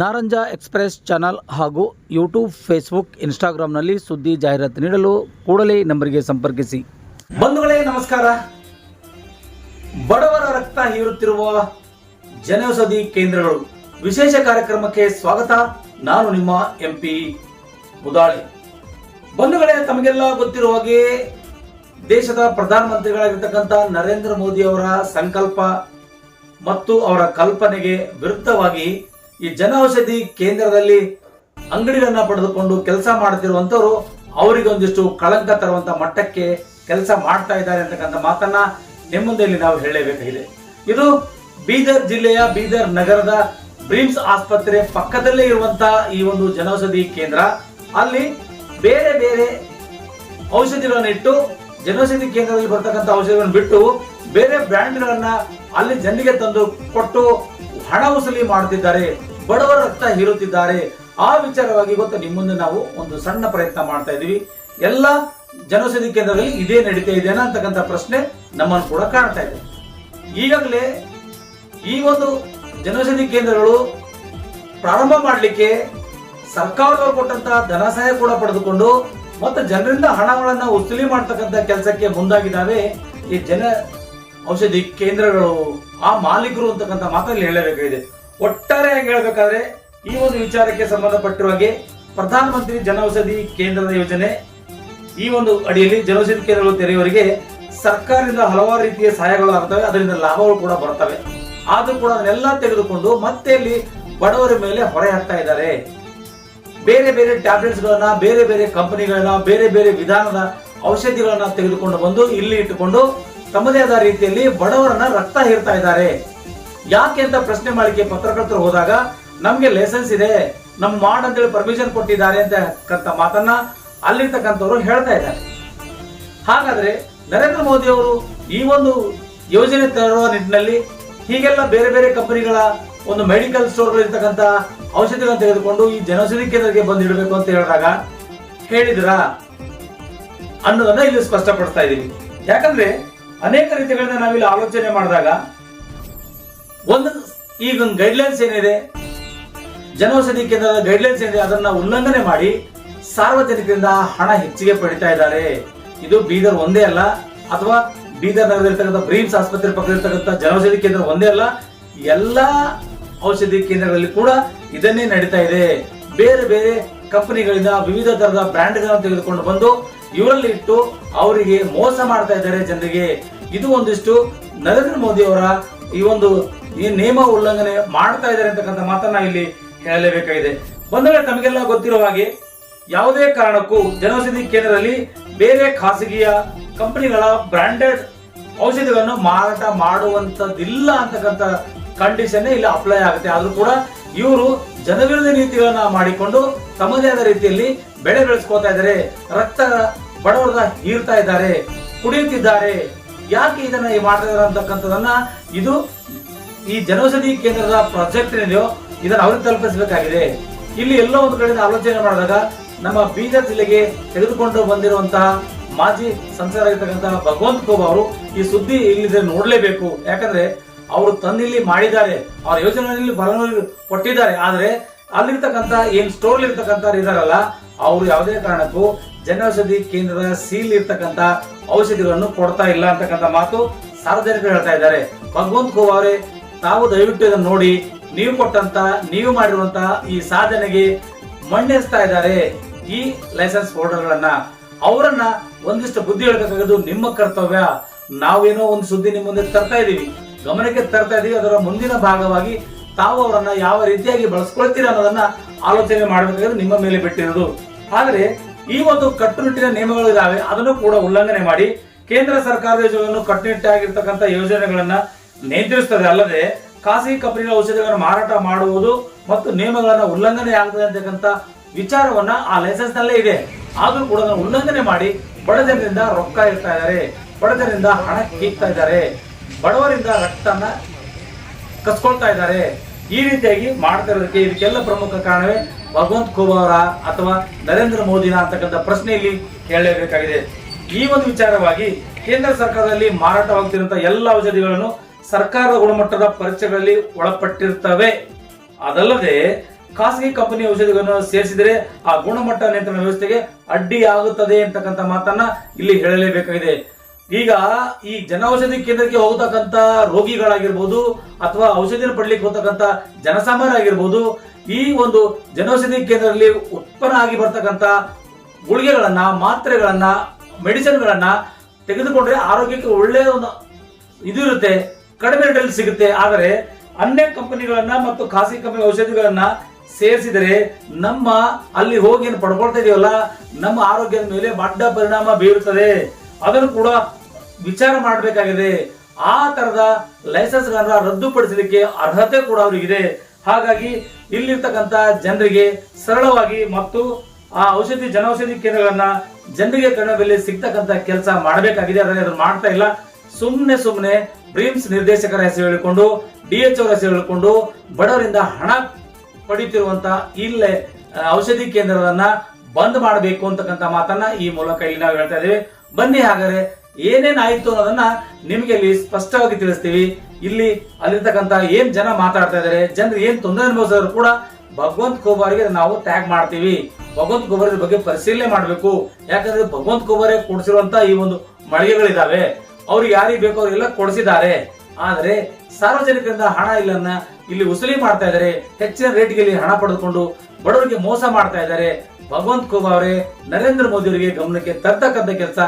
Naranja express channel ಹಾಗೂ YouTube, Facebook, ಇನ್ಸ್ಟಾಗ್ರಾಂನಲ್ಲಿ ಸುದ್ದಿ ಜಾಹೀರಾತು ನೀಡಲು ಕೂಡಲೇ ನಂಬರಿಗೆ ಸಂಪರ್ಕಿಸಿ. ಬಂಧುಗಳೇ, ನಮಸ್ಕಾರ. ಬಡವರ ರಕ್ತ ಹೀರುತ್ತಿರುವ ಜನೌಷಧಿ ಕೇಂದ್ರಗಳು. ವಿಶೇಷ ಕಾರ್ಯಕ್ರಮಕ್ಕೆ ಸ್ವಾಗತ. ನಾನು ನಿಮ್ಮ ಎಂಪಿ ಮುದಾಳಿ. ಬಂಧುಗಳೇ, ತಮಗೆಲ್ಲ ಗೊತ್ತಿರುವ ಹಾಗೆ ದೇಶದ ಪ್ರಧಾನಮಂತ್ರಿಗಳಾಗಿರ್ತಕ್ಕಂಥ ನರೇಂದ್ರ ಮೋದಿ ಅವರ ಸಂಕಲ್ಪ ಮತ್ತು ಅವರ ಕಲ್ಪನೆಗೆ ವಿರುದ್ಧವಾಗಿ ಈ ಜನೌಷಧಿ ಕೇಂದ್ರದಲ್ಲಿ ಅಂಗಡಿಗಳನ್ನ ಪಡೆದುಕೊಂಡು ಕೆಲಸ ಮಾಡುತ್ತಿರುವಂತವರು ಅವರಿಗೆ ಒಂದಿಷ್ಟು ಕಳಂಕ ತರುವಂತ ಮಟ್ಟಕ್ಕೆ ಕೆಲಸ ಮಾಡ್ತಾ ಇದ್ದಾರೆ ಅಂತಕ್ಕಂಥ ಮಾತನ್ನ ಇಲ್ಲಿ ನಾವು ಹೇಳಲೇಬೇಕಾಗಿದೆ. ಇದು ಬೀದರ್ ಜಿಲ್ಲೆಯ ಬೀದರ್ ನಗರದ ಬ್ರಿಮ್ಸ್ ಆಸ್ಪತ್ರೆ ಪಕ್ಕದಲ್ಲೇ ಇರುವಂತಹ ಈ ಒಂದು ಜನೌಷಧಿ ಕೇಂದ್ರ. ಅಲ್ಲಿ ಬೇರೆ ಬೇರೆ ಔಷಧಿಗಳನ್ನು ಇಟ್ಟು ಜನೌಷಧಿ ಕೇಂದ್ರದಲ್ಲಿ ಬರ್ತಕ್ಕಂಥ ಔಷಧಿಗಳನ್ನು ಬಿಟ್ಟು ಬೇರೆ ಬ್ರ್ಯಾಂಡ್ಗಳನ್ನ ಅಲ್ಲಿ ಜನರಿಗೆ ತಂದು ಕೊಟ್ಟು ಹಣ ವಸೂಲಿ ಮಾಡುತ್ತಿದ್ದಾರೆ, ಬಡವರ ರಕ್ತ ಹೀರುತ್ತಿದ್ದಾರೆ. ಆ ವಿಚಾರವಾಗಿ ಇವತ್ತು ನಿಮ್ಮ ನಾವು ಒಂದು ಸಣ್ಣ ಪ್ರಯತ್ನ ಮಾಡ್ತಾ ಇದೀವಿ ಎಲ್ಲ ಜನೌಷಧಿ ಕೇಂದ್ರದಲ್ಲಿ ಇದೇ ನಡೀತಾ ಇದೆಯಾ ಅಂತಕ್ಕಂಥ ಪ್ರಶ್ನೆ ನಮ್ಮನ್ನು ಕೂಡ ಕಾಣ್ತಾ ಇದೆ. ಈಗಾಗಲೇ ಈ ಒಂದು ಜನೌಷಧಿ ಕೇಂದ್ರಗಳು ಪ್ರಾರಂಭ ಮಾಡಲಿಕ್ಕೆ ಸರ್ಕಾರದವರು ಕೊಟ್ಟಂತಹ ಧನ ಸಹಾಯ ಕೂಡ ಪಡೆದುಕೊಂಡು ಮತ್ತು ಜನರಿಂದ ಹಣಗಳನ್ನು ವಸೂಲಿ ಮಾಡ್ತಕ್ಕಂಥ ಕೆಲಸಕ್ಕೆ ಮುಂದಾಗಿದ್ದಾವೆ. ಈ ಜನ ಔಷಧಿ ಕೇಂದ್ರಗಳು, ಆ ಮಾಲೀಕರು ಅಂತಕ್ಕಂಥ ಮಾತಲ್ಲಿ ಹೇಳಬೇಕಾಗಿದೆ. ಒಟ್ಟಾರೆಯಾಗಿ ಹೇಳಬೇಕಾದ್ರೆ, ಈ ಒಂದು ವಿಚಾರಕ್ಕೆ ಸಂಬಂಧಪಟ್ಟಿರುವ ಹಾಗೆ ಪ್ರಧಾನಮಂತ್ರಿ ಜನೌಷಧಿ ಕೇಂದ್ರದ ಯೋಜನೆ, ಈ ಒಂದು ಅಡಿಯಲ್ಲಿ ಜನೌಷಧಿ ಕೇಂದ್ರಗಳು ತೆರೆಯುವವರಿಗೆ ಸರ್ಕಾರದಿಂದ ಹಲವಾರು ರೀತಿಯ ಸಹಾಯಗಳು ಆಗ್ತವೆ, ಅದರಿಂದ ಲಾಭಗಳು ಕೂಡ ಬರ್ತವೆ. ಆದರೂ ಕೂಡ ಅದನ್ನೆಲ್ಲ ತೆಗೆದುಕೊಂಡು ಮತ್ತೆ ಇಲ್ಲಿ ಬಡವರ ಮೇಲೆ ಹೊರೆ ಹಾಕ್ತಾ ಇದ್ದಾರೆ. ಬೇರೆ ಬೇರೆ ಟ್ಯಾಬ್ಲೆಟ್ಸ್ ಗಳನ್ನ ಬೇರೆ ಬೇರೆ ಕಂಪನಿಗಳನ್ನ, ಬೇರೆ ಬೇರೆ ವಿಧಾನದ ಔಷಧಿಗಳನ್ನ ತೆಗೆದುಕೊಂಡು ಬಂದು ಇಲ್ಲಿ ಇಟ್ಟುಕೊಂಡು ತಮ್ಮದೇ ಆದ ರೀತಿಯಲ್ಲಿ ಬಡವರನ್ನ ರಕ್ತ ಹೀರ್ತಾ ಇದ್ದಾರೆ. ಯಾಕೆ ಅಂತ ಪ್ರಶ್ನೆ ಮಾಡಲಿಕ್ಕೆ ಪತ್ರಕರ್ತರು ಹೋದಾಗ, ನಮ್ಗೆ ಲೈಸೆನ್ಸ್ ಇದೆ, ನಮ್ ಮಾಡ್ ಅಂತೇಳಿ ಪರ್ಮಿಷನ್ ಕೊಟ್ಟಿದ್ದಾರೆ ಅಂತ ಮಾತನ್ನ ಅಲ್ಲಿರ್ತಕ್ಕಂಥವ್ರು ಹೇಳ್ತಾ ಇದ್ದಾರೆ. ಹಾಗಾದ್ರೆ ನರೇಂದ್ರ ಮೋದಿ ಅವರು ಈ ಒಂದು ಯೋಜನೆ ತರುವ ನಿಟ್ಟಿನಲ್ಲಿ ಹೀಗೆಲ್ಲ ಬೇರೆ ಬೇರೆ ಕಂಪನಿಗಳ ಒಂದು ಮೆಡಿಕಲ್ ಸ್ಟೋರ್ ಇರ್ತಕ್ಕಂಥ ಔಷಧಿಗಳನ್ನು ತೆಗೆದುಕೊಂಡು ಈ ಜನೌಷಧಿ ಕೇಂದ್ರಕ್ಕೆ ಬಂದಿಡಬೇಕು ಅಂತ ಹೇಳಿದಾಗ ಹೇಳಿದ್ರಾ ಅನ್ನೋದನ್ನ ಇಲ್ಲಿ ಸ್ಪಷ್ಟಪಡಿಸ್ತಾ ಇದ್ದೀವಿ ಯಾಕಂದ್ರೆ ಅನೇಕ ರೀತಿಗಳನ್ನ ನಾವಿಲ್ಲಿ ಆಲೋಚನೆ ಮಾಡಿದಾಗ ಒಂದು ಈಗ ಒಂದು ಗೈಡ್ಲೈನ್ಸ್ ಏನಿದೆ, ಜನೌಷಧಿ ಕೇಂದ್ರದ ಗೈಡ್ಲೈನ್ಸ್ ಏನಿದೆ, ಅದನ್ನ ಉಲ್ಲಂಘನೆ ಮಾಡಿ ಸಾರ್ವಜನಿಕರಿಂದ ಹಣ ಹೆಚ್ಚಿಗೆ ಪಡಿತಾ ಇದ್ದಾರೆ. ಇದು ಬೀದರ್ ಒಂದೇ ಅಲ್ಲ, ಅಥವಾ ಬೀದರ್ ನಗರದಲ್ಲಿರ್ತಕ್ಕಂಥ ಬ್ರೀಮ್ಸ್ ಆಸ್ಪತ್ರೆ ಪಕ್ಕದಲ್ಲಿರ್ತಕ್ಕಂಥ ಜನೌಷಧಿ ಕೇಂದ್ರ ಒಂದೇ ಅಲ್ಲ, ಎಲ್ಲಾ ಔಷಧಿ ಕೇಂದ್ರಗಳಲ್ಲಿ ಕೂಡ ಇದನ್ನೇ ನಡೀತಾ ಇದೆ. ಬೇರೆ ಬೇರೆ ಕಂಪನಿಗಳಿಂದ ವಿವಿಧ ತರಹದ ಬ್ರ್ಯಾಂಡ್ಗಳನ್ನು ತೆಗೆದುಕೊಂಡು ಬಂದು ಇವರಲ್ಲಿ ಇಟ್ಟು ಅವರಿಗೆ ಮೋಸ ಮಾಡ್ತಾ ಇದ್ದಾರೆ ಜನರಿಗೆ. ಇದು ಒಂದಿಷ್ಟು ನರೇಂದ್ರ ಮೋದಿ ಅವರ ಈ ಒಂದು ಈ ನಿಯಮ ಉಲ್ಲಂಘನೆ ಮಾಡ್ತಾ ಇದ್ದಾರೆ ಅಂತಕ್ಕಂಥ ಮಾತನ್ನ ಇಲ್ಲಿ ಹೇಳಲೇಬೇಕಾಗಿದೆ. ಬಂದರೆ ತಮಗೆಲ್ಲ ಗೊತ್ತಿರುವ ಹಾಗೆ ಯಾವುದೇ ಕಾರಣಕ್ಕೂ ಜನೌಷಧಿ ಕೇಂದ್ರದಲ್ಲಿ ಬೇರೆ ಖಾಸಗಿಯ ಕಂಪನಿಗಳ ಬ್ರಾಂಡೆಡ್ ಔಷಧಿಗಳನ್ನು ಮಾರಾಟ ಮಾಡುವಂತದ್ದಿಲ್ಲ ಅಂತಕ್ಕಂಥ ಕಂಡೀಷನ್ ಇಲ್ಲಿ ಅಪ್ಲೈ ಆಗುತ್ತೆ. ಆದ್ರೂ ಕೂಡ ಇವರು ಜನವಿರೋಧಿ ನೀತಿಗಳನ್ನ ಮಾಡಿಕೊಂಡು ತಮ್ಮದೇ ಆದ ರೀತಿಯಲ್ಲಿ ಬೆಳೆ ಬೆಳೆಸ್ಕೋತಾ ಇದ್ದಾರೆ. ರಕ್ತ ಬಡವರದ ಹೀರ್ತಾ ಇದ್ದಾರೆ, ಕುಡಿಯುತ್ತಿದ್ದಾರೆ. ಯಾಕೆ ಇದನ್ನ ಮಾಡ್ತಾ ಇದ್ದಾರೆ ಇದು ಈ ಜನೌಷಧಿ ಕೇಂದ್ರದ ಪ್ರಾಜೆಕ್ಟ್ ಏನಿದೆಯೋ ಇದನ್ನ ಅವ್ರಿಗೆ ತಲುಪಿಸಬೇಕಾಗಿದೆ. ಇಲ್ಲಿ ಎಲ್ಲೋ ಒಂದು ಕಡೆಯಿಂದ ಆಲೋಚನೆ ಮಾಡಿದಾಗ ನಮ್ಮ ಬೀದರ್ ಜಿಲ್ಲೆಗೆ ತೆಗೆದುಕೊಂಡು ಬಂದಿರುವಂತಹ ಮಾಜಿ ಸಂಸದರಾಗಿರ್ತಕ್ಕಂತಹ ಭಗವಂತ್ ಕೋಬ ಅವರು ಈ ಸುದ್ದಿ ಇಲ್ಲಿದೆ ನೋಡ್ಲೇಬೇಕು. ಯಾಕಂದ್ರೆ ಅವರು ತಂದಿಲ್ಲಿ ಮಾಡಿದ್ದಾರೆ, ಅವ್ರ ಯೋಜನೆಯಲ್ಲಿ ಬರಲು ಕೊಟ್ಟಿದ್ದಾರೆ. ಆದ್ರೆ ಅಲ್ಲಿರ್ತಕ್ಕಂಥ ಏನ್ ಸ್ಟೋರ್ ಇರ್ತಕ್ಕಂತ ಇದಾರಲ್ಲ, ಅವರು ಯಾವುದೇ ಕಾರಣಕ್ಕೂ ಜನೌಷಧಿ ಕೇಂದ್ರದ ಸೀಲ್ ಇರ್ತಕ್ಕಂಥ ಔಷಧಿಗಳನ್ನು ಕೊಡ್ತಾ ಇಲ್ಲ ಅಂತಕ್ಕಂಥ ಮಾತು ಸಾರ್ವಜನಿಕರು ಹೇಳ್ತಾ ಇದ್ದಾರೆ. ಭಗವಂತ್ ಖೋಬ್ ಅವರೇ, ತಾವು ದಯವಿಟ್ಟು ಇದನ್ನು ನೋಡಿ, ನೀವು ಕೊಟ್ಟಂತ, ನೀವು ಮಾಡಿರುವಂತ ಈ ಸಾಧನೆಗೆ ಮಣ್ಣೆಸ್ತಾ ಇದ್ದಾರೆ ಈ ಲೈಸೆನ್ಸ್ ಹೋಲ್ಡರ್ಗಳನ್ನ ಅವರನ್ನ ಒಂದಿಷ್ಟು ಬುದ್ಧಿ ಹೇಳ್ಬೇಕಾಗೋದು ನಿಮ್ಮ ಕರ್ತವ್ಯ. ನಾವೇನೋ ಒಂದು ಸುದ್ದಿ ನಿಮ್ಮ ಮುಂದೆ ತರ್ತಾ ಇದೀವಿ. ಗಮನಕ್ಕೆ ತರ್ತಾ ಇದೀವಿ. ಅದರ ಮುಂದಿನ ಭಾಗವಾಗಿ ತಾವು ಅವರನ್ನ ಯಾವ ರೀತಿಯಾಗಿ ಬಳಸ್ಕೊಳ್ತೀರಾ ಅನ್ನೋದನ್ನ ಆಲೋಚನೆ ಮಾಡಬೇಕಾದ್ರೆ ನಿಮ್ಮ ಮೇಲೆ ಬಿಟ್ಟಿರೋದು. ಆದರೆ ಈ ಒಂದು ಕಟ್ಟುನಿಟ್ಟಿನ ನಿಯಮಗಳು ಇದಾವೆ. ಅದನ್ನು ಕೂಡ ಉಲ್ಲಂಘನೆ ಮಾಡಿ ಕೇಂದ್ರ ಸರ್ಕಾರದ ಯೋಜನೆಯನ್ನು ಕಟ್ಟುನಿಟ್ಟಾಗಿರ್ತಕ್ಕಂಥ ಯೋಜನೆಗಳನ್ನ ನಿಯಂತ್ರಿಸ್ತದೆ. ಅಲ್ಲದೆ ಖಾಸಗಿ ಕಂಪನಿಗಳ ಔಷಧಿಗಳನ್ನು ಮಾರಾಟ ಮಾಡುವುದು ಮತ್ತು ನಿಯಮಗಳನ್ನ ಉಲ್ಲಂಘನೆ ಆಗ್ತದೆ ಅಂತಕ್ಕಂಥ ವಿಚಾರವನ್ನ ಆ ಲೈಸೆನ್ಸ್ ನಲ್ಲೇ ಇದೆ. ಆದರೂ ಕೂಡ ಉಲ್ಲಂಘನೆ ಮಾಡಿ ಬಡ ಜನರಿಂದ ರೊಕ್ಕ ಇರ್ತಾ ಇದ್ದಾರೆ. ಬಡ ಹಣ ಕೀಗ್ತಾ ಇದ್ದಾರೆ. ಬಡವರಿಂದ ರಕ್ತನ ಕಸ್ಕೊಳ್ತಾ ಇದ್ದಾರೆ. ಈ ರೀತಿಯಾಗಿ ಮಾಡ್ತಾ ಇರೋದಕ್ಕೆ ಇದಕ್ಕೆಲ್ಲ ಪ್ರಮುಖ ಕಾರಣವೇ ಭಗವಂತ್ ಅವರ ಅಥವಾ ನರೇಂದ್ರ ಮೋದಿನ ಅಂತಕ್ಕಂಥ ಪ್ರಶ್ನೆ ಇಲ್ಲಿ ಕೇಳಲೇಬೇಕಾಗಿದೆ ಈ ಒಂದು ವಿಚಾರವಾಗಿ ಕೇಂದ್ರ ಸರ್ಕಾರದಲ್ಲಿ ಮಾರಾಟವಾಗ್ತಿರುವಂತಹ ಎಲ್ಲ ಔಷಧಿಗಳನ್ನು ಸರ್ಕಾರದ ಗುಣಮಟ್ಟದ ಪರೀಕ್ಷೆಗಳಲ್ಲಿ ಒಳಪಟ್ಟಿರ್ತವೆ. ಅದಲ್ಲದೆ ಖಾಸಗಿ ಕಂಪನಿ ಔಷಧಿಗಳನ್ನು ಸೇರಿಸಿದರೆ ಆ ಗುಣಮಟ್ಟ ನಿಯಂತ್ರಣ ವ್ಯವಸ್ಥೆಗೆ ಅಡ್ಡಿ ಆಗುತ್ತದೆ ಅಂತಕ್ಕಂಥ ಮಾತನ್ನ ಇಲ್ಲಿ ಹೇಳಲೇಬೇಕಾಗಿದೆ. ಈಗ ಈ ಜನೌಷಧಿ ಕೇಂದ್ರಕ್ಕೆ ಹೋಗತಕ್ಕಂತ ರೋಗಿಗಳಾಗಿರ್ಬೋದು ಅಥವಾ ಔಷಧಿಯನ್ನು ಪಡ್ಲಿಕ್ಕೆ ಹೋಗ್ತಕ್ಕಂತ ಜನಸಾಮಾನ್ಯ ಆಗಿರ್ಬೋದು ಈ ಒಂದು ಜನೌಷಧಿ ಕೇಂದ್ರದಲ್ಲಿ ಉತ್ಪನ್ನ ಆಗಿ ಬರ್ತಕ್ಕಂತ ಗುಳಿಗೆಗಳನ್ನ, ಮಾತ್ರೆಗಳನ್ನ, ಮೆಡಿಸಿನ್ಗಳನ್ನ ತೆಗೆದುಕೊಂಡ್ರೆ ಆರೋಗ್ಯಕ್ಕೆ ಒಳ್ಳೆಯ ಒಂದು ಇದು ಇರುತ್ತೆ, ಕಡಿಮೆ ರೇಟಲ್ಲಿ ಸಿಗುತ್ತೆ. ಆದರೆ ಅನ್ಯ ಕಂಪನಿಗಳನ್ನ ಮತ್ತು ಖಾಸಗಿ ಕಂಪನಿ ಔಷಧಿಗಳನ್ನ ಸೇರಿಸಿದರೆ ನಮ್ಮ ಅಲ್ಲಿ ಹೋಗಿ ಏನು ಪಡ್ಕೊಳ್ತಾ ಇದೆಯಲ್ಲ, ನಮ್ಮ ಆರೋಗ್ಯದ ಮೇಲೆ ಅಡ್ಡ ಪರಿಣಾಮ ಬೀರುತ್ತದೆ. ಅದನ್ನು ಕೂಡ ವಿಚಾರ ಮಾಡಬೇಕಾಗಿದೆ. ಆ ತರದ ಲೈಸೆನ್ಸ್ ಗಳನ್ನ ರದ್ದುಪಡಿಸಲಿಕ್ಕೆ ಅರ್ಹತೆ ಕೂಡ ಅವರಿಗಿದೆ. ಹಾಗಾಗಿ ಇಲ್ಲಿರ್ತಕ್ಕಂಥ ಜನರಿಗೆ ಸರಳವಾಗಿ ಮತ್ತು ಆ ಔಷಧಿ ಜನೌಷಧಿ ಕೇಂದ್ರಗಳನ್ನ ಜನರಿಗೆ ಕಡಿಮೆ ಬೆಲೆ ಸಿಗ್ತಕ್ಕಂತ ಕೆಲಸ ಮಾಡಬೇಕಾಗಿದೆ. ಆದರೆ ಅದನ್ನು ಮಾಡ್ತಾ ಇಲ್ಲ. ಸುಮ್ಮನೆ ಸುಮ್ಮನೆ ಡ್ರೀಮ್ಸ್ ನಿರ್ದೇಶಕರ ಹೆಸರು ಹೇಳಿಕೊಂಡು, ಡಿ ಎಚ್ ಅವರ ಹೆಸರು ಹೇಳಿಕೊಂಡು ಬಡವರಿಂದ ಹಣ ಪಡಿತಿರುವಂತ ಇಲ್ಲೇ ಔಷಧಿ ಕೇಂದ್ರಗಳನ್ನ ಬಂದ್ ಮಾಡಬೇಕು ಅಂತಕ್ಕಂಥ ಮಾತನ್ನ ಈ ಮೂಲಕ ಇಲ್ಲಿ ನಾವು ಹೇಳ್ತಾ ಇದ್ದೀವಿ. ಬನ್ನಿ ಹಾಗಾದ್ರೆ ಏನೇನಾಯ್ತು ಅನ್ನೋದನ್ನ ನಿಮಗೆ ಇಲ್ಲಿ ಸ್ಪಷ್ಟವಾಗಿ ತಿಳಿಸ್ತೀವಿ. ಇಲ್ಲಿ ಅಲ್ಲಿರ್ತಕ್ಕಂತ ಏನ್ ಜನ ಮಾತಾಡ್ತಾ ಇದಾರೆ, ಜನರು ಏನ್ ತೊಂದರೆ ಅನುಭವಿಸಿದ್ರು ಕೂಡ ಭಗವಂತ ಕೋಬಾರ್ಗೆ ನಾವು ಟ್ಯಾಗ್ ಮಾಡ್ತೀವಿ. ಭಗವಂತ ಖೋಬಾರಿ ಬಗ್ಗೆ ಪರಿಶೀಲನೆ ಮಾಡಬೇಕು. ಯಾಕಂದ್ರೆ ಭಗವಂತ ಖೋಬಾರೆ ಕೊಡಿಸಿರುವಂತ ಈ ಒಂದು ಮಳಿಗೆಗಳಿದಾವೆ. ಅವ್ರಿಗೆ ಯಾರಿಗೆ ಬೇಕೋ ಅವರಿಗೆಲ್ಲ ಕೊಡಿಸಿದ್ದಾರೆ. ಆದರೆ ಸಾರ್ವಜನಿಕರಿಂದ ಹಣ ಇಲ್ಲನ್ನ ಇಲ್ಲಿ ವಸೂಲಿ ಮಾಡ್ತಾ ಇದ್ದಾರೆ ಹೆಚ್ಚಿನ ರೇಟ್ಗೆ ಇಲ್ಲಿ ಹಣ ಪಡೆದುಕೊಂಡು ಬಡವರಿಗೆ ಮೋಸ ಮಾಡ್ತಾ ಇದ್ದಾರೆ ಭಗವಂತ ಕೋಬಾ ಅವರೇ, ನರೇಂದ್ರ ಮೋದಿ ಅವರಿಗೆ ಗಮನಕ್ಕೆ ತರ್ತಕ್ಕಂಥ ಕೆಲಸ.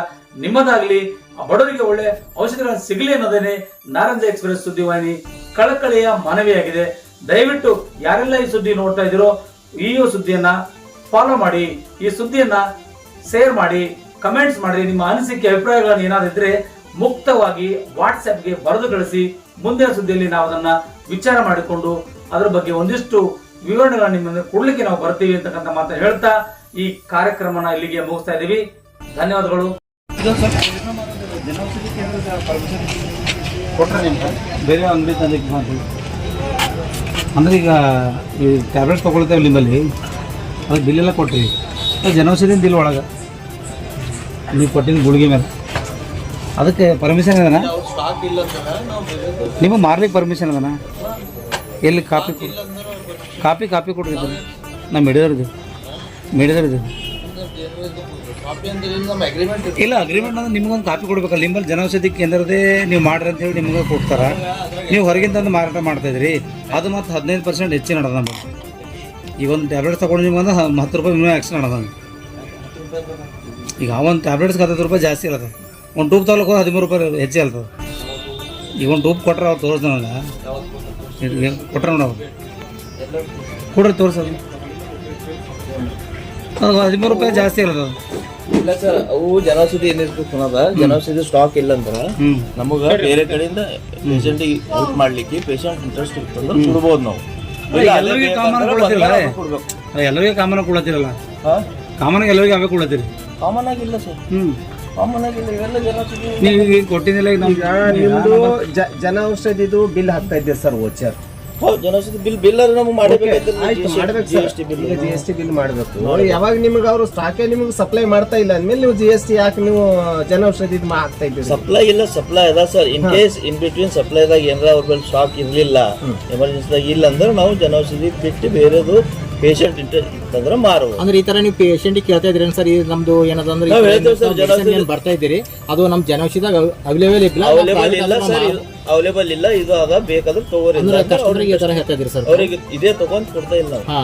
ನಿಮ್ಮದಾಗ್ಲಿ ಬಡವರಿಗೆ ಒಳ್ಳೆ ಔಷಧಿಗಳನ್ನು ಸಿಗಲಿ ಅನ್ನೋದೇನೆ ನಾರಂಜ ಎಕ್ಸ್ಪ್ರೆಸ್ ಸುದ್ದಿವಾಹಿನಿ ಕಳಕಳಿಯ ಮನವಿಯಾಗಿದೆ ದಯವಿಟ್ಟು ಯಾರೆಲ್ಲ ಈ ಸುದ್ದಿ ನೋಡ್ತಾ ಇದ್ದೀರೋ, ಈ ಸುದ್ದಿಯನ್ನ ಫಾಲೋ ಮಾಡಿ, ಈ ಸುದ್ದಿಯನ್ನ ಶೇರ್ ಮಾಡಿ ಕಮೆಂಟ್ಸ್ ಮಾಡಿ, ನಿಮ್ಮ ಅನಿಸಿಕೆ, ಅಭಿಪ್ರಾಯಗಳನ್ನು ಏನಾದ್ರು ಇದ್ರೆ ಮುಕ್ತವಾಗಿ ವಾಟ್ಸ್ಆಪ್ಗೆ ಬರೆದು ಕಳಿಸಿ. ಮುಂದಿನ ಸುದ್ದಿಯಲ್ಲಿ ನಾವು ಅದನ್ನ ವಿಚಾರ ಮಾಡಿಕೊಂಡು, ಅದರ ಬಗ್ಗೆ ಒಂದಿಷ್ಟು ವಿವರಣೆಗಳನ್ನ ನಿಮ್ಮ ಕೊಡ್ಲಿಕ್ಕೆ ನಾವು ಬರ್ತೀವಿ ಅಂತಕ್ಕಂಥ ಮಾತು ಹೇಳ್ತಾ ಈ ಕಾರ್ಯಕ್ರಮನ ಇಲ್ಲಿಗೆ ಮುಗಿಸ್ತಾ ಇದ್ದೀವಿ ಧನ್ಯವಾದಗಳು. ಕೊಟ್ಟರೆ ನಿಮ್ಗೆ? ಬೇರೆ ಅಂಗಡಿ ತಂದಕ್ಕೆ ಮಾಡ್ತೀವಿ ಅಂದ್ರೆ ಈಗ ಈ ಟ್ಯಾಬ್ಲೆಟ್ಸ್ ತೊಗೊಳ್ತೇವೆ ನಿಮ್ಮಲ್ಲಿ. ಅದಕ್ಕೆ ಬಿಲ್ ಎಲ್ಲ ಕೊಟ್ರಿ. ಅದು ಜನೌಷಧಿನ ಬಿಲ್ ಒಳಗೆ. ನೀವು ಕೊಟ್ಟಿನ ಗುಳಿಗೆ ಮೇಲೆ. ಅದಕ್ಕೆ ಪರ್ಮಿಷನ್ ಅದನಾ ನಿಮಗೆ ಮಾರ್ಲಿಕ್ಕೆ ಪರ್ಮಿಷನ್ ಅದನಾ ಎಲ್ಲಿ ಕಾಪಿ ಕೊಡಿ ಕಾಪಿ ಕಾಪಿ ಕೊಡ್ರಿ ಸರ್ ನಮ್ಮ ಹಿಡಿದ್ರದ್ದು ಇಲ್ಲ ಅಗ್ರಿಮೆಂಟ್ ಅಂದ್ರೆ ನಿಮ್ಗೊಂದು ಕಾಪಿ ಕೊಡ್ಬೇಕಲ್ಲ. ನಿಮ್ಮಲ್ಲಿ ಜನೌಷಧಿ ಕೇಂದ್ರದೇ ನೀವು ಮಾಡ್ರಿ ಅಂತ ಹೇಳಿ ನಿಮ್ಗೆ ಕೊಡ್ತಾರೆ. ನೀವು ಹೊರಗಿಂದ ತಂದು ಮಾರಾಟ ಮಾಡ್ತಾ ಇದ್ರಿ. ಅದು ಮತ್ತು ಹದಿನೈದು ಪರ್ಸೆಂಟ್ ಹೆಚ್ಚಿನ ನಡೆದ ನಮಗೆ. ಈಗ ಒಂದು ಟ್ಯಾಬ್ಲೆಟ್ಸ್ ತೊಗೊಂಡು ನಿಮ್ಗೆ ಒಂದು ಹತ್ತು ರೂಪಾಯಿ ಮಿನಿಮಮ್ ಆ್ಯಕ್ಷನ್ ನಡೆದ ಈಗ ಒಂದು ಟ್ಯಾಬ್ಲೆಟ್ಸ್ಗೆ ಹತ್ತು ರೂಪಾಯಿ ಜಾಸ್ತಿ ಇರ್ತದೆ ಒಂದು ಟೂಬ್ ತಗೊಳಕ್ಕೆ ಹೋದ್ರೆ ಹದಿಮೂರು ರೂಪಾಯಿ ಹೆಚ್ಚೆ ಇರ್ತದೆ. ಈಗ ಒಂದು ಟೂಬ್ ಕೊಟ್ರೆ ಅವ್ರು ತೋರಿಸ್ದ ಕೊಟ್ರೆ ನೋಡವು ಕೊಡ್ರಿ ತೋರ್ಸೋದು. ಅದು ಹದಿಮೂರು ರೂಪಾಯಿ ಜಾಸ್ತಿ ಇರೋದು. ಇಲ್ಲ ಸರ್ ಅವು ಜನೌಷಧಿ ಏನಿರ್ತದೆ ಪುನಃ ಜನೌಷಧಿ ಸ್ಟಾಕ್ ಇಲ್ಲ ಅಂದ್ರೆ ನಮಗ ಬೇರೆ ಕಡೆಯಿಂದ ಪೇಷಂಟಿಗೆ ಹೆಲ್ಪ್ ಮಾಡ್ಲಿಕ್ಕೆ ಪೇಷಂಟ್ ಇಂಟ್ರೆಸ್ಟ್ ಇರ್ತಂದ್ರೆ ಕೊಡ್ಬೋದು ನಾವು. ಎಲ್ಲರಿಗೂ ಎಲ್ಲರಿಗೆ ಕಾಮನ್ ಕೊಡತ್ತಿರಲ್ಲ ಕೊಡ್ತಿರಲ್ಲ ಕೊಡ್ಬೇಕು. ಕಾಮನ್ ಆಗಿ ಎಲ್ಲರಿಗೂ ಕಾಮನ್ ಎಲ್ಲರಿಗೆ ಅವೇ ಕೊಡ್ಲತ್ತೀರಿ. ಕಾಮನ್ ಆಗಿಲ್ಲ ಸರ್. ಹ್ಞೂ ಜನೌಷಧಿ. ನೀವು ಈಗ ಕೊಟ್ಟಿದ್ದಿಲ್ಲ ಜನೌಷಧಿದು ಬಿಲ್ ಹಾಕ್ತಾ ಇದ್ದೀರಿ ಸರ್ ವೋಚರ್ ಹೌದು ಜನೌಷಧಿ ಬಿಲ್ ಬಿಲ್ ನಮ್ಗೆ G sir. S T bill. ಈಗ ಜಿ ಎಸ್ ಟಿ ಬಿಲ್ ಮಾಡಬೇಕು. ಯಾವಾಗ ನಿಮಗೆ ಅವರು ಸ್ಟಾಕ್ ನಿಮಗೆ ಸಪ್ಲೈ ಮಾಡ್ತಾ ಇಲ್ಲ ಅಂದ್ಮೇಲೆ ನೀವು ಜಿ ಎಸ್ ಟಿ ಯಾಕೆ ನೀವು ಜನೌಷಧಿ ಹಾಕ್ತಾ ಇದ್ದೀರಿ. ಸಪ್ಲೈ ಇಲ್ಲ ಸಪ್ಲೈ ಅದ sir. In case in between ಸಪ್ಲೈದಾಗ ಏನಾರ ಅವ್ರ ಮೇಲೆ ಸ್ಟಾಕ್ ಇರಲಿಲ್ಲ ಎಮರ್ಜೆನ್ಸಿದಾಗ ಇಲ್ಲ ಅಂದ್ರೆ ನಾವು ಜನೌಷಧಿ ಬಿಟ್ಟು ಬೇರೆದು ಪೇಷಂಟ್ ಇಂಟ್ರೆಸ್ಟ್ ಇತ್ತಂದ್ರೆ ಮಾರುವುದು ಅಂದ್ರೆ ಈ ತರ ನೀವು ಪೇಷಂಟ್ ಕೇಳ್ತಾ ಇದ್ರೇನು ಸರ್? ಇದು ನಮ್ದು ಏನದ ಅಂದ್ರೆ ಬರ್ತಾ ಇದ್ದೀರಿ? ಅದು ನಮ್ ಜನೌಷಧಿದಾಗ ಅವೈಲೇಬಲ್ ಇಲ್ಲ ಅವೈಲೇಬಲ್ ಇಲ್ಲ ಸರ್. ಅವೈಲೇಬಲ್ ಇಲ್ಲ ಇದು ಅದ ಬೇಕಾದ್ರೆ ತಗೋರಿ ಅಂದ್ರೆ ಕಸ್ಟಮರ್ಗೆ ಈ ತರ ಹೇಳ್ತಾ ಇದ್ರಿ ಸರ್? ಅವ್ರಿಗೆ ಇದೇ ತಗೊಂಡ್ ಕೊಡ್ತಾ ಇಲ್ಲ ನಾವು ಹಾ.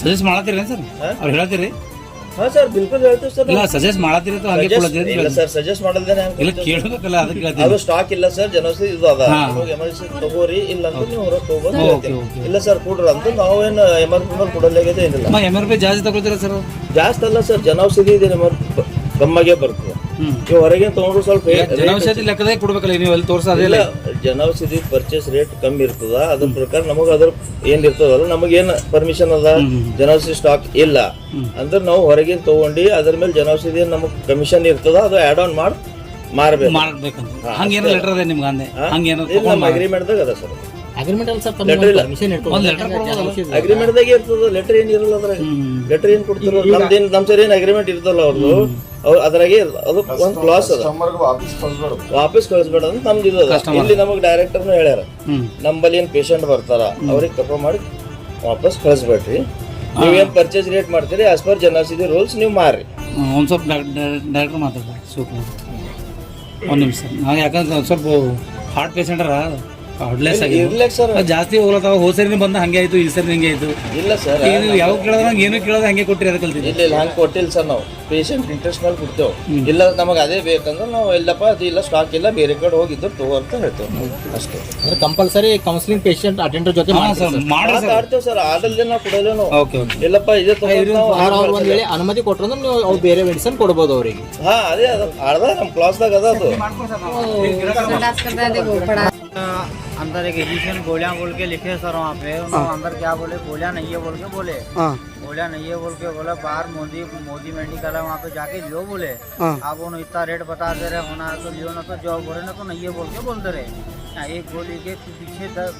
ಸಜೆಸ್ಟ್ ಮಾಡತ್ತೀರಿ ಸರ್? ಅವ್ರು ಹೇಳ್ತೀರಿ ಹಾ ಸರ್ ಬಿಲ್ಕುಲ್ ಹೇಳ್ತೀವಿ ಸರ್. ಇಲ್ಲ ಸಜೆಸ್ಟ್ ಮಾಡತ್ತೀರಿ ಅಥವಾ ಹಂಗೆ ಕೊಡ್ಲತ್ತೀರಿ ಇಲ್ಲ ಸರ್ ಸಜೆಸ್ಟ್ ಮಾಡೋದೇನೆ ಇಲ್ಲ ಕೇಳಬೇಕಲ್ಲ ಅದಕ್ಕೆ ಅದು ಸ್ಟಾಕ್ ಇಲ್ಲ ಸರ್ ಜನೌಷಧಿ ಇದು ಅದ. ಎಮರ್ಜೆನ್ಸಿ ತಗೋರಿ ಇಲ್ಲ ಅಂದ್ರೆ ನೀವು ಹೊರಗೆ ತಗೋಬೋದು ಹೇಳ್ತೀವಿ. ಓಕೆ. ಇಲ್ಲ ಸರ್ ಕೊಡ್ರ ಅಂತ ನಾವೇನು ಎಮರ್ಜೆನ್ಸಿ ಕೊಡಲಾಗಿದೆ ಏನಿಲ್ಲ. ಎಂ ಆರ್ ಪಿ ಜಾಸ್ತಿ ತಗೊಳ್ತೀರಾ ಸರ್? ಜಾಸ್ತಿ ಅಲ್ಲ ಸರ್ ಜನೌಷಧಿ ಇದೆ ನಮ್ಮ ಗಮ್ಮಗೆ ಬರ್ತದೆ. ಹೊರಗೆ ತಗೊಂಡ್ರು ಸ್ವಲ್ಪ ಜನೌಷಧಿ ಲೆಕ್ಕದಾಗ ಕೊಡ್ಬೇಕಲ್ಲ ನೀವು ಅಲ್ಲಿ ತೋರಿಸ ಅದೇ ಜನೌಷಧಿ ಪರ್ಚೇಸ್ ರೇಟ್ ಕಮ್ಮಿ ಇರ್ತದ. ಅದ್ರ ಪ್ರಕಾರ ನಮಗ ಅದ್ರ ಏನ್ ಇರ್ತದಲ್ಲ ನಮಗೇನ್ ಪರ್ಮಿಷನ್ ಅದ? ಜನೌಷಧಿ ಸ್ಟಾಕ್ ಇಲ್ಲ. ಅಂದ್ರೆ ನಾವು ಹೊರಗಿನ ತಗೊಂಡು ಅದ್ರ ಮೇಲೆ ಜನೌಷಧಿ ನಮಗ್ ಕಮಿಷನ್ ಇರ್ತದ ಅದು ಆಡ್ ಆನ್ ಮಾಡಿ ಮಾರ್ಬೇಕು. ಹಂಗೇನೋ ಲೆಟರ್ ಅದೇ ನಿಮ್ಗೆ ಅಂದೆ. ಹಂಗೇನೋ ಇಲ್ಲ ನಮ್ಮ ಅಗ್ರಿಮೆಂಟ್ ಅದ ಸರ್. ಅಗ್ರಿಮೆಂಟ್ ಅಲ್ಲಿ ಸರ್ Letter ಇಲ್ಲ. ಪರ್ಮಿಷನ್ ಒಂದ್ letter ಕೊಡ್ಬೋದಲ್ಲ? ಅಗ್ರಿಮೆಂಟ್ ದಾಗ ಇರ್ತದ ಲೆಟರ್ ಏನ್ ಇರಲ್ಲ ಅದ್ರಾಗ? ಲೆಟರ್ ಏನ್ ಕೊಡ್ತಾರ? ನಮ್ದೇನ್ ನಮ್ ಸರಿ ಏನ್ ಅಗ್ರಿಮೆಂಟ್ ಇರ್ತಲ್ಲ ಅವ್ರದ್ದು ಅವ್ರ ಅದ್ರಾಗೆ. ಅದು ಒಂದ್ ಕ್ಲಾಸ್ ಅದ. ವಾಪಸ್ ಕಳಿಸ್ಬೇಡ ಅಂತ ನಮ್ದು ಇದು ಅದ. ಇಲ್ಲಿ ನಮಗ್ ಡೈರೆಕ್ಟರ್ ಹೇಳ್ಯಾರ. ಹ್ಮ್. ನಮ್ಮಲ್ಲಿ ಏನ್ ಪೇಷಂಟ್ ಬರ್ತಾರ ಅವ್ರಿಗೆ ಕಪ ಮಾಡಿ ವಾಪಸ್ ಕಳಿಸ್ಬೇಡ್ರಿ. ನೀವೇನ್ ಪರ್ಚೇಸ್ ರೇಟ್ ಮಾಡ್ತೀರಿ ಆಸ್ ಪರ್ ಜನಸಿದಿ ರೂಲ್ಸ್ ನೀವು ಮಾರ್ರಿ. ಒಂದು ಸ್ವಲ್ಪ ಡೈರೆಕ್ಟರ್ ಮಾತಾಡ್ತಾರೆ ಸೂಪರ್ ಒಂದು ನಿಮಿಷ. ನಾವು ಯಾಕಂದ್ರೆ ಒಂದು ಸ್ವಲ್ಪ ಹಾರ್ಟ್ ಪೇಷಂಟರ ಹಾರ್ಡ್ಲೆಸ್ ಆಗಿ ಸರ್. ಜಾಸ್ತಿ ಹೋಗ್ಲತ್ತಾವ ಹೋದ ಸರಿ ಬಂದ ಹಂಗೆ ಆಯ್ತು ಈ ಸರಿ ಹಿಂಗೆ ಆಯ್ತು. ಇಲ್ಲ ಸರ್ ಈಗ ನೀವು ಯಾವ ಕೇಳೋದು ನಂಗೆ ಏನು ಕೇಳೋದು ಹಂಗೆ ಕೊಟ್ಟಿರ ಅದಕ್ಕೆ ಕಲ್ತಿದ್ದೆ. ಇಲ್ಲ ಇಲ್ಲ ಹಂಗೆ ಕೊಟ್ಟಿಲ್ಲ ಸರ್ ನಾವು. ಪೇಷಂಟ್ ಇಂಟ್ರೆಸ್ಟ್ ಮೇಲೆ ಕೊಡ್ತೇವೆ. ಇಲ್ಲ ನಮಗೆ ಅದೇ ಬೇಕಂದ್ರೆ ನಾವು ಇಲ್ಲಪ್ಪ ಅದು ಇಲ್ಲ ಸ್ಟಾಕ್ ಇಲ್ಲ ಬೇರೆ ಕಡೆ ಹೋಗಿದ್ದು ತಗೋ ಅಂತ ಹೇಳ್ತೇವೆ ಅಷ್ಟೇ. ಅಂದ್ರೆ ಕಂಪಲ್ಸರಿ ಕೌನ್ಸಿಲಿಂಗ್ ಪೇಷಂಟ್ ಅಟೆಂಡರ್ ಜೊತೆ ಮಾತಾಡ್ತೇವೆ ಸರ್ ಆಡಲ್ದೇ ನಾವು ಕೊಡಲ್ಲ ನಾವು. Okay okay. ಇಲ್ಲಪ್ಪ ಇದೇ ಅವ್ರು ಅವ್ರು ಒಂದ್ ವೇಳೆ ಅನುಮತಿ ಕೊಟ್ರು ಅಂದ್ರೆ ನೀವು ಅವ್ರು ಬೇರೆ ಮೆಡಿಸನ್ ಕೊಡ್ಬೋದು ಅವರಿಗೆ. ಹಾ ಅದೇ ಅದು. ಅರ್ಧ ನಮ್ಮ ಕ್ಲಾಸ್ದಾಗ ಅದ ಅದು. अंदर एक एडिशन गोलियाँ बोल के लिखे सर वहाँ पे। उन्होंने अंदर क्या बोले? गोलियाँ नहीं है बोल के बोले। गोलियाँ नहीं है बोल के बोला। बाहर मोदी मोदी मेडिकल है वहाँ पे जाके लियो बोले। आप उन्होंने इतना रेट बता दे रहे होना तो लियो ना तो जाओ बोले ना तो नहीं है बोल के बोलते रहे। एक गोली के पीछे दस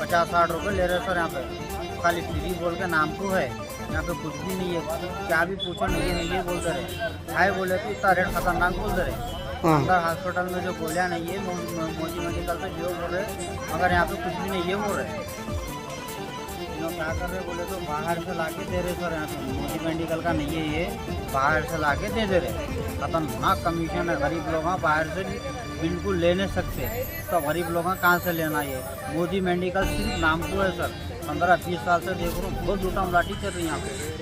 पचास साठ रुपए ले रहे सर यहाँ पे। खाली फ्री बोल के नाम को है। यहाँ पे कुछ भी नहीं है। क्या भी पूछो नहीं है नहीं है बोलते रहे। है बोले तो इतना रेट खतरनाक बोलते रहे। अंदर हॉस्पिटल में जो गोलियाँ नहीं है मोदी मेडिकल पे जो बोल रहे मगर यहाँ पे कुछ भी नहीं है बोल रहे क्या कर रहे बोले तो बाहर से लाके दे रहे सर यहाँ पे मोदी मेडिकल का नहीं है ये। बाहर से लाके दे दे रहे खतरनाक कमीशन है, गरीब लोग हैं बाहर से बिल्कुल ले नहीं सकते। तो गरीब लोग हैं कहाँ से लेना ये? मोदी मेडिकल सिर्फ़ नाम को है, सर। पंद्रह बीस साल से देख रहा हूँ, बहुत लूटा मराठी चल रही है यहाँ पे।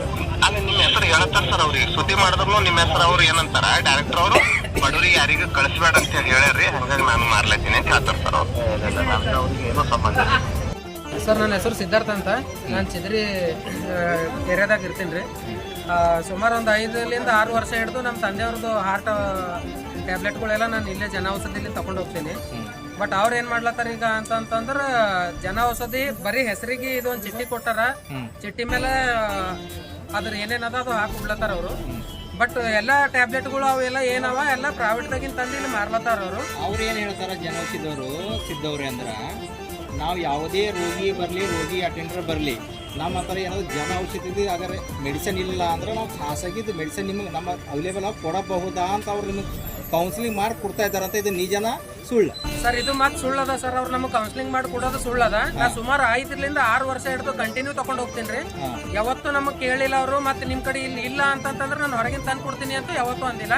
ಅಲ್ಲ ನಿಮ್ಮ ಹೆಸರು ಹೇಳತ್ತಾರ ಸರ್ ಅವ್ರಿಗೆ ಸುದ್ದಿ ಮಾಡಿದ್ರು ನಿಮ್ಮ ಹೆಸರು ಅವ್ರು ಏನಂತಾರ? ಡೈರೆಕ್ಟರ್ ಅವರು? ಬಡವರಿಗೆ ಯಾರಿಗೂ ಕಳಿಸ್ಬೇಡ ಅಂತ ಹೇಳಿ ಹೇಳ್ಯಾರಿ ಹಂಗಾಗಿ ನಾನು ಮಾರ್ಲತ್ತೀನಿ ಅಂತ ಹೇಳ್ತಾರ ಸರ್ ಅವ್ರು. ಅವ್ರಿಗೆ ಏನೋ ಸಂಬಂಧ ಸರ್ ನನ್ನ ಹೆಸರು ಸಿದ್ಧಾರ್ಥ ಅಂತ. ನಾನು ಚಿದ್ರಿ ಏರಿಯಾದಾಗ ಇರ್ತೀನಿ ರೀ ಸುಮಾರು ಒಂದು ಐದರಿಂದ ಆರು ವರ್ಷ ಹಿಡಿದು ನಮ್ಮ ತಂದೆಯವ್ರದ್ದು ಹಾರ್ಟ್ ಟ್ಯಾಬ್ಲೆಟ್ಗಳೆಲ್ಲ ನಾನು ಇಲ್ಲೇ ಜನ ಔಷಧಿಲಿ ತಗೊಂಡು ಹೋಗ್ತೀನಿ. ಬಟ್ ಅವ್ರು ಏನು ಮಾಡ್ಲತ್ತಾರ ಈಗ ಅಂತಂತಂದ್ರೆ ಜನ ಔಷಧಿ ಬರೀ ಹೆಸರಿಗೆ ಇದೊಂದು ಚಿಟ್ಟಿ ಕೊಟ್ಟಾರ. ಚಿಟ್ಟಿ ಮೇಲೆ ಅದ್ರ ಏನೇನದ ಅದು ಹಾಕ್ಬಿಡ್ಲತ್ತಾರ ಅವರು. ಬಟ್ ಎಲ್ಲ ಟ್ಯಾಬ್ಲೆಟ್ಗಳು ಅವೆಲ್ಲ ಏನವ, ಎಲ್ಲ ಪ್ರೈವೇಟ್ದಾಗಿನ ತಂದು ಇಲ್ಲಿ ಮಾರ್ಲತ್ತಾರ ಅವರು. ಅವ್ರು ಏನು ಹೇಳ್ತಾರ ಜನೌಷಧವರು ಸಿದ್ದವ್ರೆ ಅಂದ್ರೆ, ನಾವು ಯಾವುದೇ ರೋಗಿ ಬರಲಿ, ರೋಗಿ ಅಟೆಂಡರ್ ಬರಲಿ ನಮ್ಮ ಹತ್ರ ಏನಾದ್ರು ಜನ ಔಷಧಿ ಆದರೆ ಮೆಡಿಸಿನ್ ಇಲ್ಲ ಅಂದ್ರೆ ನಾವು ಖಾಸಗಿದ್ದು ಮೆಡಿಸಿನ್ ನಿಮಗೆ ನಮ್ಮ ಅವೈಲೇಬಲ್ ಆಗಿ ಕೊಡಬಹುದಾ ಅಂತ ಅವ್ರು ನಿಮಗೆ ಕೌನ್ಸಿಲಿಂಗ್ ಮಾಡಿ ಕೊಡ್ತಾ ಇದಾರೆ ಅಂತ ಇದು ನಿಜನ ಸುಳ್ಳು? ಸರ್ ಇದು ಮತ್ತೆ ಸುಳ್ಳದ ಸರ್ ಅವ್ರು ನಮ್ಗೆ ಕೌನ್ಸಿಲಿಂಗ್ ಮಾಡಿ ಕೊಡೋದು ಸುಳ್ಳದ. ನಾ ಸುಮಾರು ಐದರಿಂದ ಆರು ವರ್ಷ ಹಿಡಿದು ಕಂಟಿನ್ಯೂ ತಗೊಂಡು ಹೋಗ್ತೀನಿ ರೀ. ಯಾವತ್ತು ನಮಗೆ ಕೇಳಿಲ್ಲ ಅವರು ಮತ್ತೆ ನಿಮ್ ಕಡೆ ಇಲ್ಲಿ ಇಲ್ಲ ಅಂತಂತಂದ್ರೆ ನಾನು ಹೊರಗಿನ ತಂದು ಕೊಡ್ತೀನಿ ಅಂತ ಯಾವತ್ತೂ ಅಂದಿಲ್ಲ.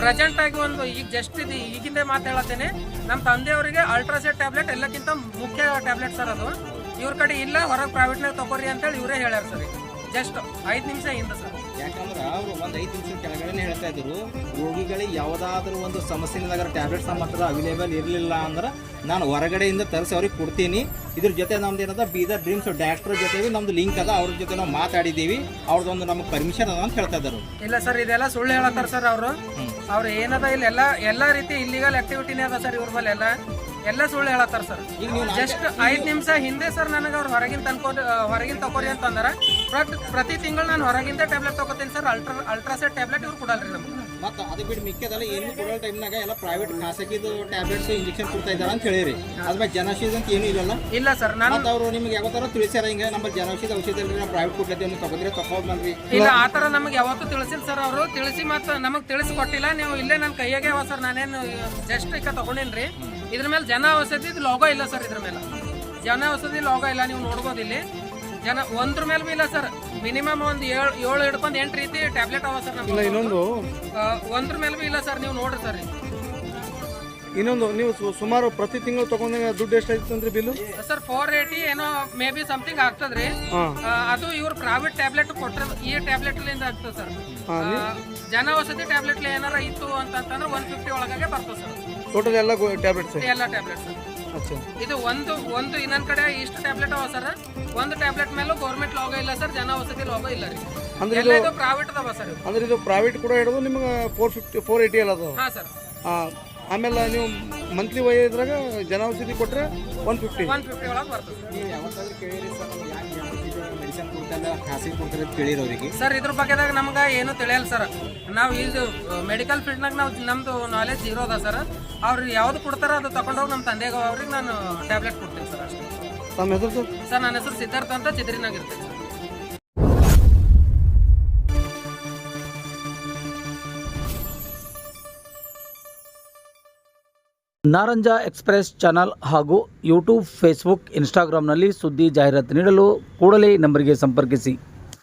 ಪ್ರೆಸೆಂಟ್ ಆಗಿ ಒಂದು ಈಗ ಜಸ್ಟ್ ಇದು ಈಗಿಂದೇ ಮಾತು ಹೇಳತ್ತೇನೆ. ನಮ್ಮ ತಂದೆಯವರಿಗೆ ಅಲ್ಟ್ರಾಸೆಟ್ ಟ್ಯಾಬ್ಲೆಟ್ ಎಲ್ಲಕ್ಕಿಂತ ಮುಖ್ಯ ಟ್ಯಾಬ್ಲೆಟ್ ಸರ್ ಅದು. ಇವ್ರ ಕಡೆ ಇಲ್ಲ ಹೊರಗೆ ಪ್ರೈವೇಟ್ನಾಗ ತಗೋರಿ ಅಂತೇಳಿ ಇವರೇ ಹೇಳ್ಯಾರ ಸರ್ ಜಸ್ಟ್ ಐದು ನಿಮಿಷ ಹಿಂದೆ ಸರ್. ಯಾಕಂದ್ರೆ ಅವರು ಒಂದು ಐದು ದಿವಸದ ಕೆಳಗಡೆ ಹೇಳ್ತಾ ಇದ್ರು ರೋಗಿಗಳಿಗೆ ಯಾವುದಾದ್ರೂ ಒಂದು ಸಮಸ್ಯೆನಾಗ ಟ್ಯಾಬ್ಲೆಟ್ಸ್ ನಮ್ಮ ಹತ್ರ ಅವೈಲೇಬಲ್ ಇರಲಿಲ್ಲ ಅಂದ್ರೆ ನಾನು ಹೊರಗಡೆಯಿಂದ ತರಿಸಿ ಅವ್ರಿಗೆ ಕೊಡ್ತೀನಿ. ಇದ್ರ ಜೊತೆ ನಮ್ದು ಏನದ ಬೀದರ್ ಡ್ರೀಮ್ಸ್ ಡಾಕ್ಟರ್ ಜೊತೆ ನಮ್ದು ಲಿಂಕ್ ಅದ ಅವ್ರ ಜೊತೆ ನಾವು ಮಾತಾಡಿದ್ದೀವಿ ಅವ್ರದ್ದೊಂದು ನಮಗೆ ಪರ್ಮಿಷನ್ ಅದ ಅಂತ ಹೇಳ್ತಾ ಇದ್ದಾರೆ ಇಲ್ಲ ಸರ್ ಇದೆಲ್ಲ ಸುಳ್ಳು ಹೇಳತ್ತಾರ ಸರ್ ಅವರು. ಅವ್ರು ಏನದ ಇಲ್ಲ ಎಲ್ಲ ಎಲ್ಲ ರೀತಿ ಇಲ್ಲಿಗಲ್ ಆಕ್ಟಿವಿಟಿನೇ ಅದ ಸರ್ ಇವ್ರ ಮೇಲೆ ಎಲ್ಲ ಎಲ್ಲ ಸುಳ್ಳು ಹೇಳತ್ತಾರ ಸರ್. ಈಗ ನೀವು ಜಸ್ಟ್ ಐದು ನಿಮಿಷ ಹಿಂದೆ ಸರ್ ನನಗೆ ಅವ್ರು ಹೊರಗಿನ ತನ್ಕೋ ಹೊರಗಿನ ತಕೋರಿ ಅಂತ ಅಂದಾರ ಪ್ರತಿ ಪ್ರತಿ ತಿಂಗಳು ನಾನು ಹೊರಗಿಂದ ಟ್ಯಾಬ್ಲೆಟ್ ತಗೋತೀನಿ ಸರ್. ಅಲ್ಟ್ರಾ ಅಲ್ಟ್ರಾಸೆಟ್ ಟ್ಯಾಬ್ಲೆಟ್ ಇವ್ರು ಕೊಡಲ್ರಿ ನಮ್ಗೆ. ಮತ್ತು ಅದು ಬಿಟ್ಟು ಮಿಕ್ಕದಲ್ಲ ಏನು ಕೊಡೋ ಟೈಮ್ನಾಗ ಎಲ್ಲ ಪ್ರೈವೇಟ್ ಖಾಸಗಿದು ಟ್ಯಾಬ್ಲೆಟ್ಸ್ ಇಂಜೆಕ್ಷನ್ ಕೊಡ್ತಾ ಇದ್ದಾರೆ ಅಂತ ಹೇಳಿರಿ. ಅದ್ಮೇಲೆ ಜನೌಷಧಿ ಅಂತ ಏನೂ ಇರಲ್ಲ ಇಲ್ಲ ಸರ್ ನಾನು ಅವರು ನಿಮ್ಗೆ ಯಾವತ್ತಾರ ತಿಳಿಸ್ಯಾರ ಹಿಂಗೆ ನಮ್ಮ ಜನೌಷಧಿ ಔಷಧಿ ಅಲ್ರಿ ನಾವು ಪ್ರೈವೇಟ್ ಕೊಡ್ಲತ್ತೀವಿ ಅಂತ ತಗೋದ್ರೆ ತಗೊಂಡ್ ಇಲ್ಲ ಆ ಥರ ನಮಗೆ ಯಾವತ್ತೂ ತಿಳಿಸಿಲ್ಲ ಸರ್ ಅವರು. ತಿಳಿಸಿ ಮತ್ತು ನಮಗೆ ತಿಳಿಸಿ ಕೊಟ್ಟಿಲ್ಲ ನೀವು ಇಲ್ಲೇ ನನ್ನ ಕೈಯಾಗೆ ಸರ್ ನಾನೇನು ಜಸ್ಟ್ ಈಗ ತಗೊಂಡೇನ್ರಿ. ಇದ್ರ ಮೇಲೆ ಜನ ವಸತಿ ಲೋಗೋ ಇಲ್ಲ ಸರ್ ಇದ್ರ ಮೇಲೆ. ಜನ ವಸತಿ ಲೋಗೋ ಇಲ್ಲ ನೀವು ನೋಡ್ಬೋದಿಲ್ಲಿ ಜನ ಒಂದ್ರ ಮೇಲೆ ಬಿ ಇಲ್ಲ ಸರ್. ಮಿನಿಮಮ್ ಒಂದು ಏಳು ಏಳು ಹಿಡ್ಕೊಂಡು ಎಂಟು ರೀತಿ ಟ್ಯಾಬ್ಲೆಟ್ ಅವ ಸರ್ ನಮ್ಗೆ ಇನ್ನೊಂದು. ಒಂದ್ರ ಮೇಲೆ ಬಿ ಇಲ್ಲ ಸರ್ ನೀವು ನೋಡ್ರಿ ಸರ್ ಇನ್ನೊಂದು ನೀವು ಸುಮಾರು ಪ್ರತಿ ತಿಂಗಳು ತಗೊಂಡಾಗ ದುಡ್ಡು ಎಷ್ಟಾಯ್ತು ಅಂದ್ರೆ ಬಿಲ್ಲು? ಸರ್ ಫೋರ್ ಏಯ್ಟಿ ಏನೋ ಮೇ ಬಿ ಸಮಥಿಂಗ್ ಆಗ್ತದ್ರಿ. ಅದು ಇವ್ರ ಪ್ರೈವೇಟ್ ಟ್ಯಾಬ್ಲೆಟ್ ಕೊಟ್ಟರೆ ಈ ಟ್ಯಾಬ್ಲೆಟ್ ಲಿಂದ ಆಗ್ತದೆ ಸರ್. ಜನ ಔಷಧಿ ಟ್ಯಾಬ್ಲೆಟ್ ಏನಾರ ಇತ್ತು ಅಂತಂದ್ರೆ ಒನ್ ಫಿಫ್ಟಿ ಒಳಗಾಗೆ ಬರ್ತದೆ ಸರ್. ಟೋಟಲ್ ಎಲ್ಲ ಟ್ಯಾಬ್ಲೆಟ್ಸ್ ಎಲ್ಲ ಟ್ಯಾಬ್ಲೆಟ್ಸ್ ಅಚ್ಚಾ ಇದು ಒಂದು ಒಂದು ಇನ್ನೊಂದ್ ಕಡೆ ಇಷ್ಟು ಟ್ಯಾಬ್ಲೆಟ್ ಅವ ಸರ್ ಒಂದು ಟ್ಯಾಬ್ಲೆಟ್ ಮೇಲೂ ಗೌರ್ಮೆಂಟ್ ಲೋಗೋ ಇಲ್ಲ ಸರ್ ಜನ ವಸತಿ ಲೋಗೋ ಇಲ್ಲ ರೀ. ಅಂದ್ರೆ ಇದು ಪ್ರೈವೇಟ್ ಅದಾವ ಸರ್ ಅಂದ್ರೆ ಇದು ಪ್ರೈವೇಟ್ ಕೂಡ ಹಿಡಿದು ನಿಮ್ಗೆ ಫೋರ್ ಫಿಫ್ಟಿ ಫೋರ್ ಏಯ್ಟಿ ಎಲ್ಲ ಅದಾವ? ಹಾ ಸರ್ ಆ, ಆಮೇಲೆ ನೀವು ಮಂತ್ಲಿ ವೈದ್ರಾಗ ಜನೌಷಧಿ ಕೊಟ್ರೆ ಒನ್ ಫಿಫ್ಟಿ ಒನ್ ಫಿಫ್ಟಿ ಒಳಗೆ ಬರ್ತದೆ. ಸರ್ ಖಾಸಗಿ ಕೊಡ್ತಾರೆ ಇದ್ರ ಬಗ್ಗೆದಾಗ ನಮ್ಗೆ ಏನು ತಿಳಿಯಲ್ಲ ಸರ್. ನಾವು ಇದು ಮೆಡಿಕಲ್ ಫೀಲ್ಡ್ನಾಗ ನಾವು ನಮ್ದು ನಾಲೆಜ್ ಇರೋದ ಸರ್. ಅವ್ರು ಯಾವ್ದು ಕೊಡ್ತಾರ ಅದು ತಗೊಂಡೋಗಿ ನಮ್ಮ ತಂದೆಗೆ ಅವ್ರಿಗೆ ನಾನು ಟ್ಯಾಬ್ಲೆಟ್ ಕೊಡ್ತೀನಿ ಸರ್ ಅಷ್ಟೇ. ತಮ್ಮ ಹೆಸರು ಸರ್? ಸರ್ ನನ್ನ ಹೆಸರು ಸಿದ್ಧಾರ್ಥ ಅಂತ ಚಿದ್ರಿನಾಗ ಇರ್ತೇನೆ ನಾರಂಜ ಎಕ್ಸ್ಪ್ರೆಸ್ ಚಾನಲ್ ಹಾಗೂ ಯೂಟ್ಯೂಬ್ ಫೇಸ್ಬುಕ್ ಇನ್ಸ್ಟಾಗ್ರಾಂನಲ್ಲಿ ಸುದ್ದಿ ಜಾಹೀರಾತು ನೀಡಲು ಕೂಡಲೇ ನಂಬರಿಗೆ ಸಂಪರ್ಕಿಸಿ.